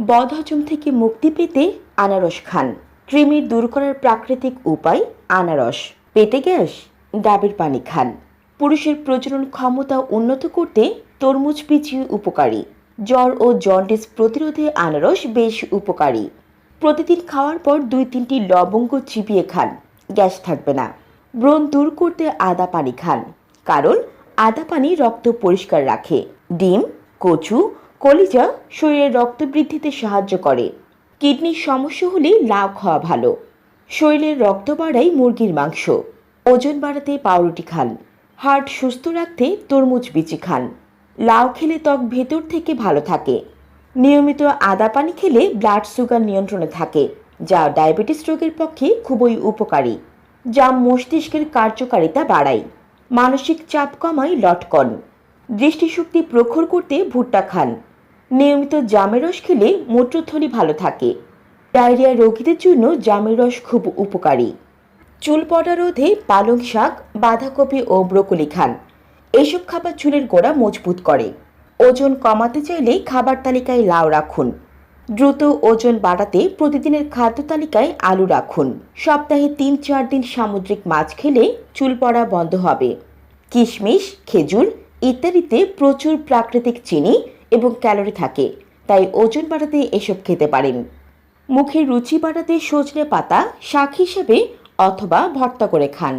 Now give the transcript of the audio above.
বদহজম থেকে মুক্তি পেতে আনারস খান। কৃমি দূর করার প্রাকৃতিক উপায় আনারস। পেটে গ্যাস, ডাবের পানি খান। পুরুষের প্রজনন ক্ষমতা উন্নত করতে তরমুজ বীজ উপকারী। জ্বর ও জন্ডিস প্রতিরোধে আনারস বেশ উপকারী। প্রতিদিন খাওয়ার পর দুই তিনটি লবঙ্গ চিবিয়ে খান। গ্যাস থাকবে না। ব্রণ দূর করতে আদা পানি খান। কারণ আদা পানি রক্ত পরিষ্কার রাখে। ডিম, কচু কলিজা শরীরে রক্ত বৃদ্ধিতে সাহায্য করে। কিডনির সমস্যা হলে লাউ খাওয়া ভালো। শরীরের রক্ত বাড়ায় মুরগির মাংস। ওজন বাড়াতে পাউরুটি খান। হার্ট সুস্থ রাখতে তরমুজ বিচি খান। লাউ খেলে ত্বক ভেতর থেকে ভালো থাকে। নিয়মিত আদা পানি খেলে ব্লাড সুগার নিয়ন্ত্রণে থাকে, যা ডায়াবেটিস রোগের পক্ষে খুবই উপকারী, যা মস্তিষ্কের কার্যকারিতা বাড়ায়। মানসিক চাপ কমায় লটকন। দৃষ্টিশক্তি প্রখর করতে ভুট্টা খান। নিয়মিত জামের রস খেলে মূত্রথলি ভালো থাকে। ডায়রিয়া রোগীদের জন্য জামের রস খুব উপকারী। চুল পড়া রোধে পালং শাক, বাঁধাকপি ও ব্রোকলি খান। এসব খাবার চুলের গোড়া মজবুত করে। ওজন কমাতে চাইলে খাবার তালিকায় লাউ রাখুন। দ্রুত ওজন বাড়াতে প্রতিদিনের খাদ্য তালিকায় আলু রাখুন। সপ্তাহে তিন চার দিন সামুদ্রিক মাছ খেলে চুল পড়া বন্ধ হবে। কিশমিশ, খেজুর ইত্যাদিতে প্রচুর প্রাকৃতিক চিনি এবং ক্যালোরি থাকে, তাই ওজন বাড়াতে এসব খেতে পারেন। মুখের রুচি বাড়াতে সজনে পাতা, শাক হিসেবে অথবা ভর্তা করে খান।